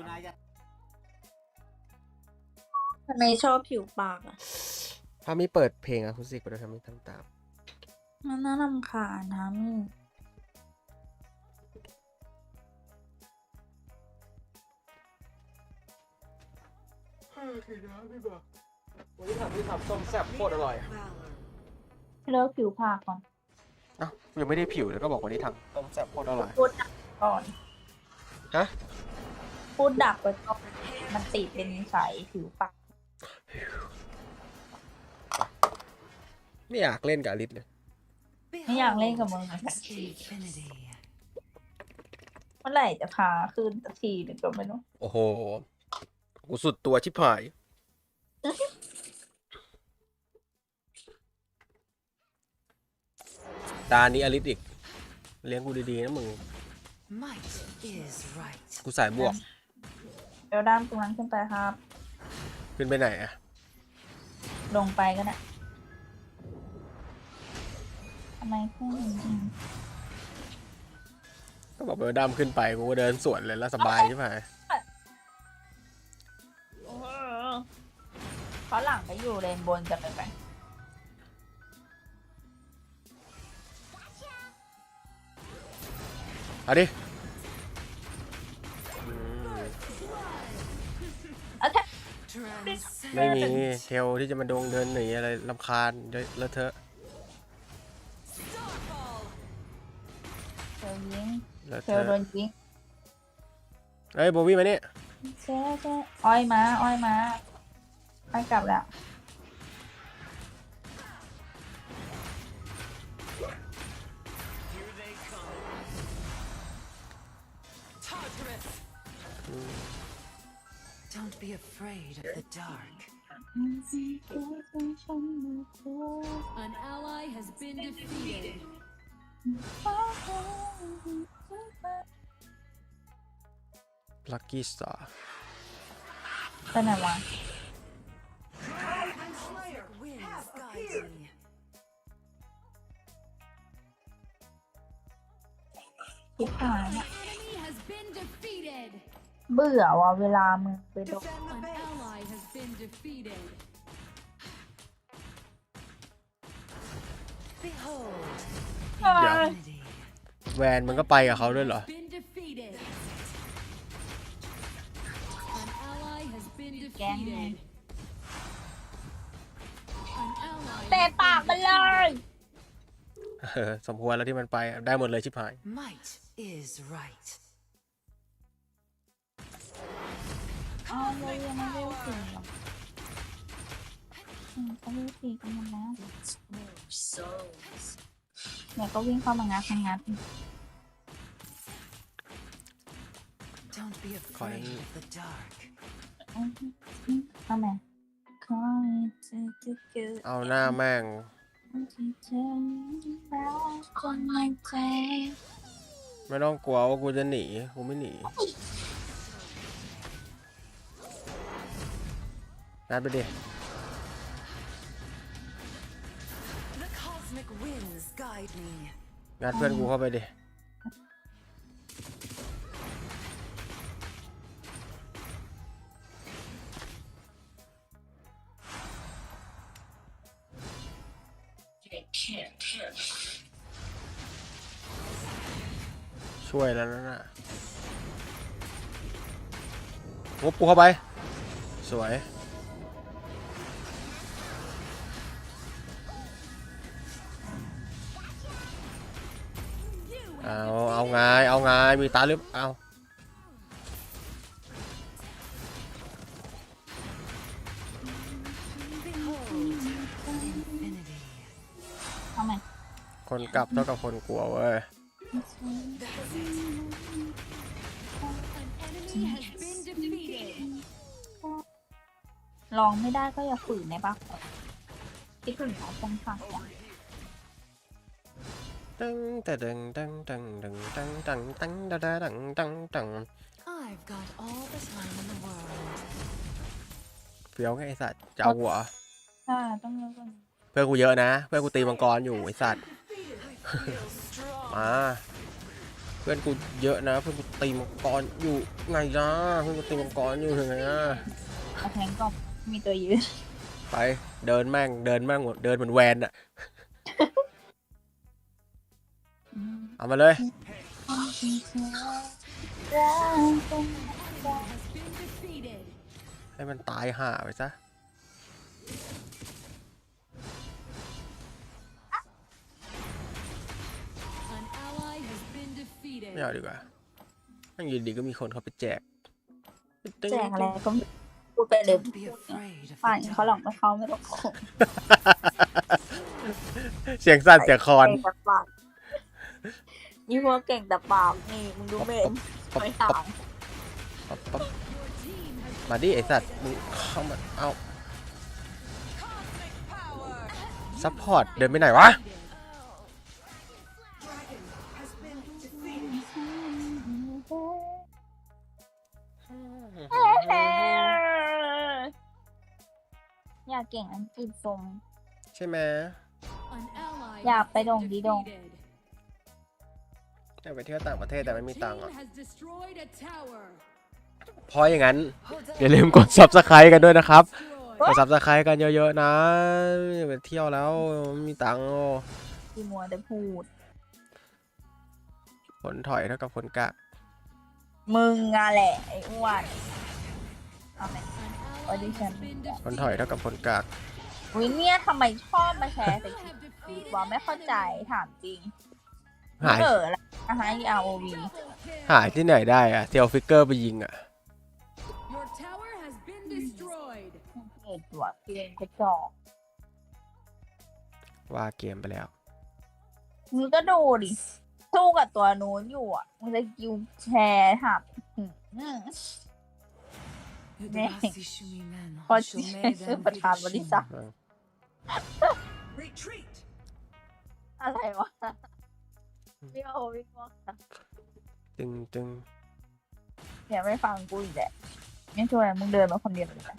คุณนายจะทำไมชอบผิวปากอะพามีเปิดเพลงอะคุสิกไปด้วยทำมีทำตามมันน่ารำคาญนะมี่วันนี้ทำที่ทำส้มแซ่บโคตรอร่อยเลิกผิวปากก่อนอ้าวยังไม่ได้ผิวแล้วก็บอกวันนี้ทำต้มแซ่บโคตรอร่อยพูดดักก่อน ฮะ พูดดักไว้ก่อนมันติดเป็นนิสัยผิวปากไม่อยากเล่นกับอลิสเลย ไม่อยากเล่นกับมึงเหมือนกัน Infinity. เมื่อไหร่จะพาขึ้นสักทีหนึ่งก็ไม่รู้โอ้โห กูสุดตัวชิบหาย ตานี้อลิสอีก เลี้ยงกูดีๆนะมึง Might is right. กูใส่บวก เดี๋ยวด้ามตรงนั้นขึ้นไปครับ ขึ้นไปไหนอะลงไปก็ได้ทำไมขึ้นจริงก็บอกไปว่าดำขึ้นไปกูก็เดินสวนเลยแล้วสบายใช่ไหมเขาหลังไปอยู่เลนบนกันเลยไปเอาดิ ไม่มี Transcendent. เทลที่จะมาดงเดินหนีอะไรลำคาญเดี๋ยวเลอะเทอะเธอยิงเลอะเธเทอโดอะนยิงเฮ้ยโบวี่มานี่เจ๊เจ๊อ้อยมาอ้อยมาอ้อยกลับแล้ว Don't be afraid of the dark. An ally has been defeated. ลัคกี้สตาร์ ไปไหนวะ Winds guide me. คิดหายอะ Enemy has been defeated. เบื่อว่ะเวลามึงไปโดน An ally has been defeated. Behold เดี๋ยว infinity. แวนมันก็ไปกับเขาด้วยเหรอ Been defeated. An ally has been Gang. defeated. An ally เตะ has ปาก been มันเลย เออสมควรแล้วที่มันไปอะได้หมดเลยชิบหาย Might is right. เอาเลยยังไม่ได้สี่หรอกอืมเขาเรียกสี่กันหมดแล้วเนี่ยก็วิ่งเข้ามางัดงัด Don't be afraid Fine. of the dark. ทำไมขอให้เธอจะเกิดเอาหน้าแม่ง ที่เธอรักคนไม่ใจไม่ต้องกลัวว่ากูจะหนี กูไม่หนี นัดไปดิ The cosmic winds guide me. งัดเพื่อนกูเข้าไปดิช่วยแล้วนะน่ะงบกูเข้าไป สวย เอาเอาไงเอาไงมีตาหรือเอา Behold infinity. ทำไมคนกลับเท่ากับคนกลัวเว้ย An enemy has been defeated. ลองไม่ได้ก็อย่าฝืนในปะคิดถึงเขาคงฝังจัง ตึงแต่ดึงตึงตึงตึงตึงตึงตึงตึงตึงตึงตึง I've got all the time in the world. เฟี้ยวไงไอสัตว์จะเอาหัวใช่ต้องเลิกกันเพื่อนกูเยอะนะ เพื่อนกูตีมังกรอยู่ไอสัตว์ มากูพื่อนกูเยอะนะ เพื่อนกูตีมังกรอยู่ไงจ้าเพื่อนกูตีมังกรอยู่ไงอะเอาแทงก็มีตัวยืนไปเดินแม่งเดินแม่งหมดเดินเหมือนแวนอะ เอามาเลย has been defeated. ให้มันตายห่าไปซะ An ally has been defeated. ไม่เอาดีกว่าทั้งอยืนดีก็มีคนเขาไปแจกแจกอะไรก็ไม่พูดไปเลย Don't be afraid of ฝ่าย the เขาหลอก dark. ไปเขาไม่ต้องคงเสียงสั่นเสียงคอนเก่งแต่ปาก ยี่พวกเก่งแต่ปากนี่มึงดูเมนป๊อปไม่ป๊อปต่างป๊อปป๊อป Your team has มาดิไอสัตว์มึงเข้ามาเอาซัพพอร์ตเดินไปไหนวะ defeated. อยากเก่งอังกฤษทรงใช่ไหม An ally อยาก has ไปดง been ดีดง defeated. อยากไปเที่ยวต่างประเทศแต่ไม่มี Your ตังค์ team อะ has destroyed a tower. เพราะอย่างนั้น Hold อย่าลืมกด subscribe กันด้วยนะครับ Destroyed. กด subscribe กันเยอะๆนะอย่าไปเที่ยวแล้วไม่มีตังค์ที่มัวแต่พูด ผลถอยเท่ากับผลกะมึงอะแหละไอ้อ้วนเอาไหม An ally Audition. has been ผลถอยเท่ากับผลกากวิเนี่ยทำไมชอบมาแชร์แต่ You คลิป have ฟีด defeated ว่าไม่เข้าใจ an ถามจริง หายเออแล้วนะฮะ ROV enemy. Double kill. หายที่ไหนได้อะเซลฟิกเกอร์ไปยิงอะ Your tower has been destroyed. เอกตัวเกมกระจอกว่าเกมไปแล้วมึงก็ดูดิสู้กับตัวนู้นอยู่อะมึงจะกิวแชร์ถามอืม Udrasi Shumimen, พอ Hoshome ชื่อ then ประธานบริษัท Retreat! อะไรวะ พี่โอพี่วอกนะตึงตึงอย่าไม่ฟังกูอีกแหละไม่ช่วยมึงเดินมาคนเดียวเลยนะ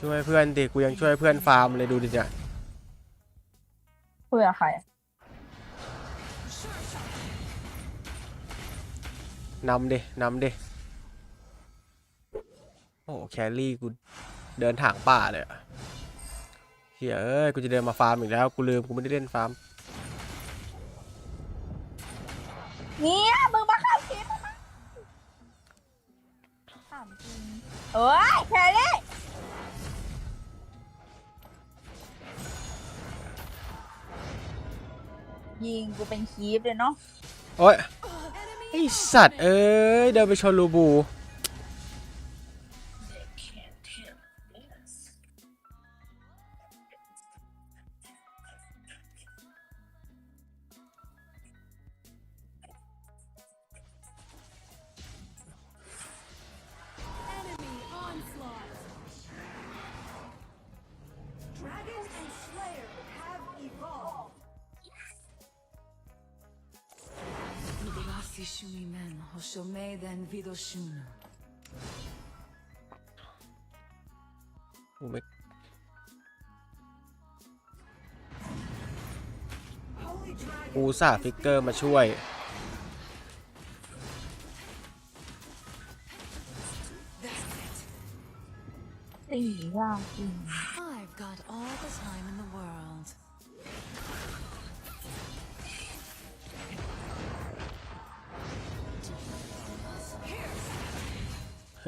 ช่วยเพื่อนดิกูยังช่วยเพื่อนฟาร์มเลยดูดิจ้ะคุยกับใครอะนำดินำดิโอ้โหแครี่กูเดินถางป่าเลยอะเฮียเอ้ยกูจะเดินมาฟาร์มอีกแล้ว กูลืมกูไม่ได้เล่นฟาร์ม เนี่ยมึงมาเข้าคลิปถามจริงเอ้ยแคลรี่ยิงกูเป็นคีฟเลยเนาะโอ้ยไอสัตว์เอ้ยเดินไปชนรูบู Udrasi Shumimen, Hoshome then Vidoshun. กูไม่ กูสาฟิกเกอร์มาช่วย ตียากจริง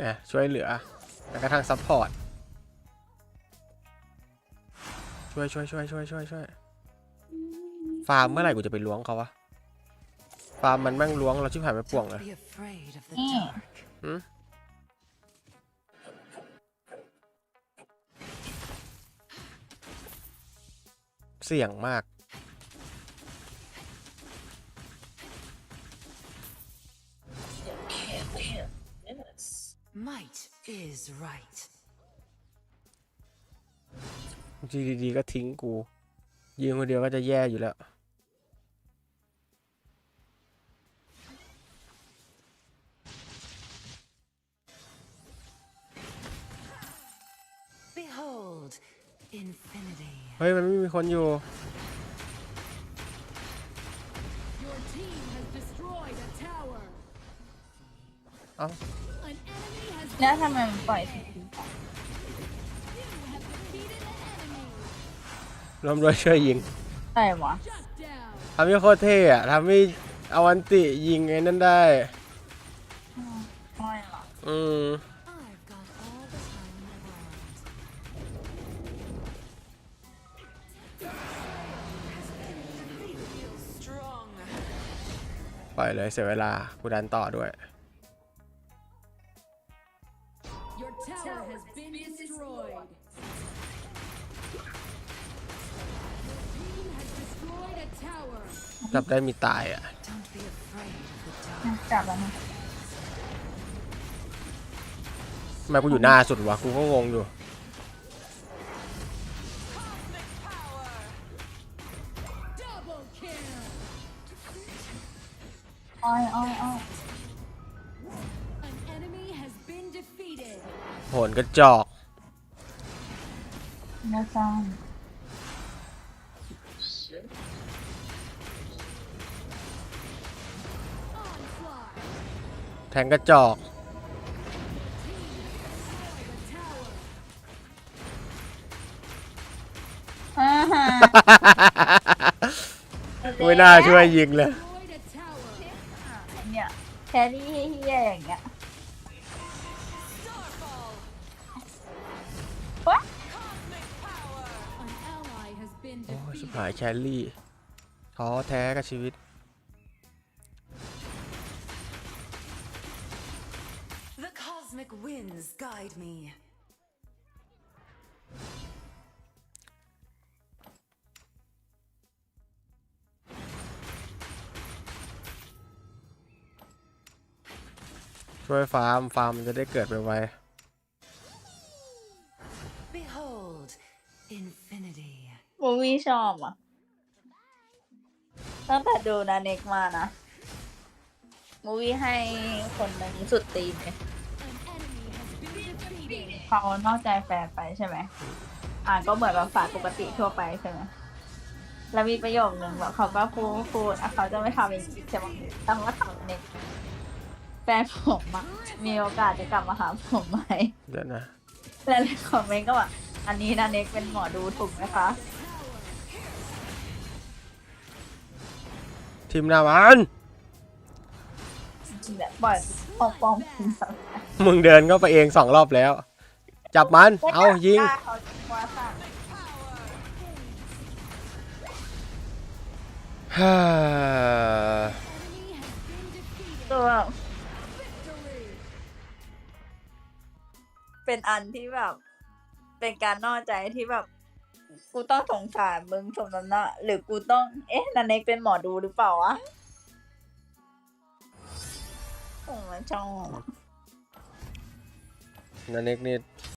นี่ยช่วยเหลือแม้กระทั่งซัพพอร์ตช่วยช่วยช่วยช่วยช่วยช่วยฟาร์มเมื่อไหร่กูจะไปล้วงเขาวะฟาร์มมันแม่งล้วงเราชิบหายไปป่วงเลย Don't be afraid of the Mm. dark. หืมเสี่ยงมาก Might is right. ทีดีๆก็ทิ้งกูยืนคนเดียวก็จะแย่อยู่แล้ว Behold infinity. เฮ้ย มันไม่มีคนอยู่ Your team has destroyed a tower. เอ้า แล้วทำไมมันปล่อยที you have defeated an enemy. รวมด้วยช่วยยิงใช่วะ Shut down. ทำให้โคตรเท่อะทำให้เอาวันติยิงไอ้นั่นได้ ไม่หรอกอืม I've got all the time in the world. ปล่อยเลยเสียเวลากูดันต่อด้วย จับได้มีตายอะ Don't be afraid of the dark. จับแล้วนะทำไมกูอยู่หน้าสุดวะกูก็งงอยู่ Double kill. อ้อยอ้อยอ้อย An enemy has been defeated. โหนกระจอกน่าสร้ แทงกระจอก The tower. อ่าฮะไม่น่าช่วยยิงเลย Destroyed a tower. เนี่ยแครี่เฮียอย่างเงี้ย An ally has been โอ้ยชิบ defeated. หายแคลรี่ท้อแท้กับชีวิต cosmic winds guide me. ช่วยฟาร์ม ฟาร์มมันจะได้เกิดไปไว Behold, infinity. มูวี่ชอบอะ ตั้งแต่ดูนาเน็กมานะมูวี่ให้คนหนึ่งสุดตีนเลย เขานอกใจแฟนไปใช่ไหมอ่านก็เหมือนแบบฝาปกติทั่วไปใช่ไหมแล้วมีประโยคหนึ่งแบบเขาก็พูดพูดอะเขาจะไม่ทำอย่างนี้ใช่ไหมแต่ว่าทำเน็กแฟนผมอะมีโอกาสจะกลับมาหาผมไหมเดี๋ยวนะแล้วในคอมเมนต์ก็ว่าอันนี้นาเน็กเป็นหมอดูถูกไหมคะทีมหน้ามันแบบปล่อยปองปองคุณสังมึงเดินเข้าไปเองสองรอบแล้ว จับมัน เอายิงเขาว่าสั่งฮ่า Enemy has been defeated. ตัว Victory. เป็นอันที่แบบ เป็นการนอกใจที่แบบ กูต้องสงสารมึงสมนั้นนะหรือกูต้อง เอ๊ะนันเน็กเป็นหมอดูหรือเปล่าวะผมมันชอบนันเน็กนี่